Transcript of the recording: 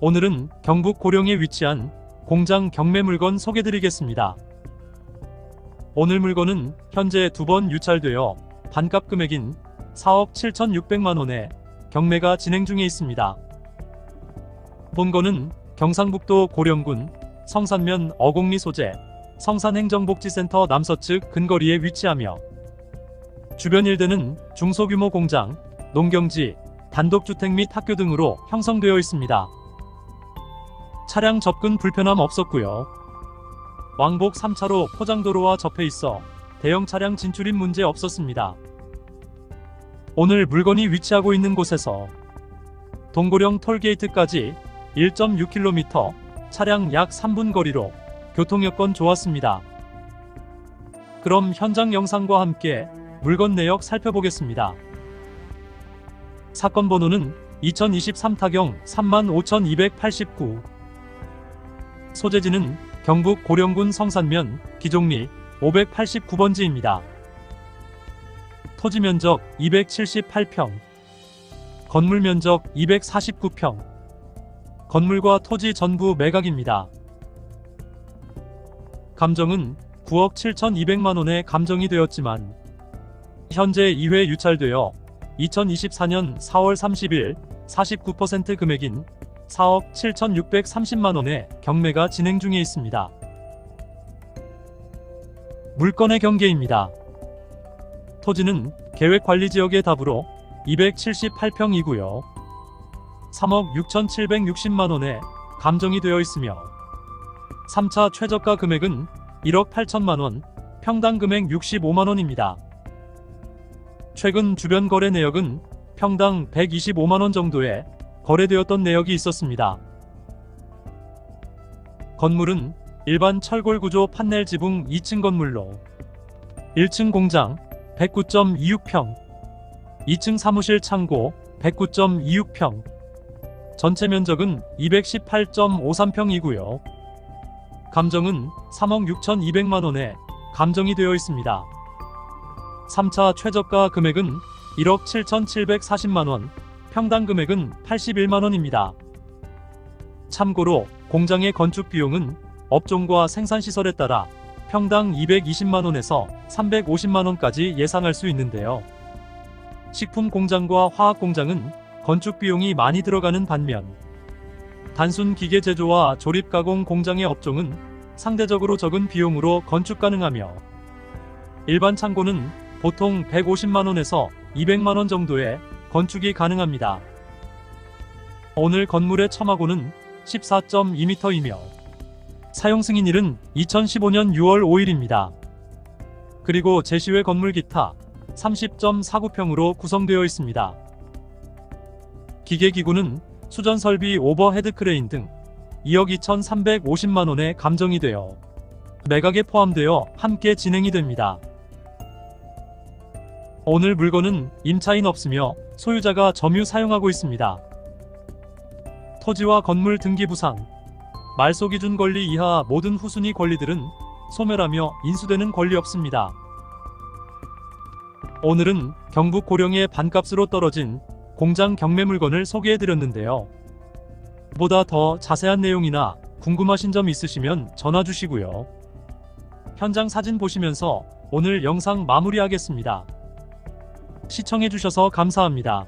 오늘은 경북 고령에 위치한 공장 경매 물건 소개드리겠습니다. 오늘 물건은 현재 두 번 유찰되어 반값 금액인 4억 7,600만 원에 경매가 진행 중에 있습니다. 본건은 경상북도 고령군 성산면 어곡리 소재 성산행정복지센터 남서측 근거리에 위치하며 주변 일대는 중소규모 공장, 농경지, 단독주택 및 학교 등으로 형성되어 있습니다. 차량 접근 불편함 없었고요. 왕복 3차로 포장도로와 접해 있어 대형 차량 진출입 문제 없었습니다. 오늘 물건이 위치하고 있는 곳에서 동고령 톨게이트까지 1.6km, 차량 약 3분 거리로 교통 여건 좋았습니다. 그럼 현장 영상과 함께 물건 내역 살펴보겠습니다. 사건 번호는 2023 타경 35,289. 소재지는 경북 고령군 성산면 기종리 589번지입니다. 토지 면적 278평. 건물 면적 249평. 건물과 토지 전부 매각입니다. 감정은 9억 7,200만 원에 감정이 되었지만 현재 2회 유찰되어 2024년 4월 30일 49% 금액인 4억 7,630만 원의 경매가 진행 중에 있습니다. 물건의 경계입니다. 토지는 계획관리지역의 답으로 278평이고요. 3억 6,760만 원에 감정이 되어 있으며 3차 최저가 금액은 1억 8천만 원, 평당 금액 65만 원입니다. 최근 주변 거래 내역은 평당 125만 원 정도에 거래되었던 내역이 있었습니다. 건물은 일반 철골 구조 판넬 지붕 2층 건물로 1층 공장 109.26평, 2층 사무실 창고 109.26평, 전체 면적은 218.53평이고요. 감정은 3억 6,200만 원에 감정이 되어 있습니다. 3차 최저가 금액은 1억 7,740만 원, 평당 금액은 81만 원입니다. 참고로 공장의 건축 비용은 업종과 생산 시설에 따라 평당 220만 원에서 350만 원까지 예상할 수 있는데요. 식품 공장과 화학 공장은 건축 비용이 많이 들어가는 반면 단순 기계 제조와 조립 가공 공장의 업종은 상대적으로 적은 비용으로 건축 가능하며 일반 창고는 보통 150만 원에서 200만 원 정도의 건축이 가능합니다. 오늘 건물의 첨하고는 14.2m이며 사용 승인일은 2015년 6월 5일입니다. 그리고 제시외 건물 기타 30.49평으로 구성되어 있습니다. 기계기구는 수전 설비 오버헤드 크레인 등 2억 2,350만 원에 감정이 되어 매각에 포함되어 함께 진행이 됩니다. 오늘 물건은 임차인 없으며 소유자가 점유 사용하고 있습니다. 토지와 건물 등기 부상, 말소 기준 권리 이하 모든 후순위 권리들은 소멸하며 인수되는 권리 없습니다. 오늘은 경북 고령의 반값으로 떨어진 공장 경매 물건을 소개해 드렸는데요. 보다 더 자세한 내용이나 궁금하신 점 있으시면 전화 주시고요. 현장 사진 보시면서 오늘 영상 마무리하겠습니다. 시청해 주셔서 감사합니다.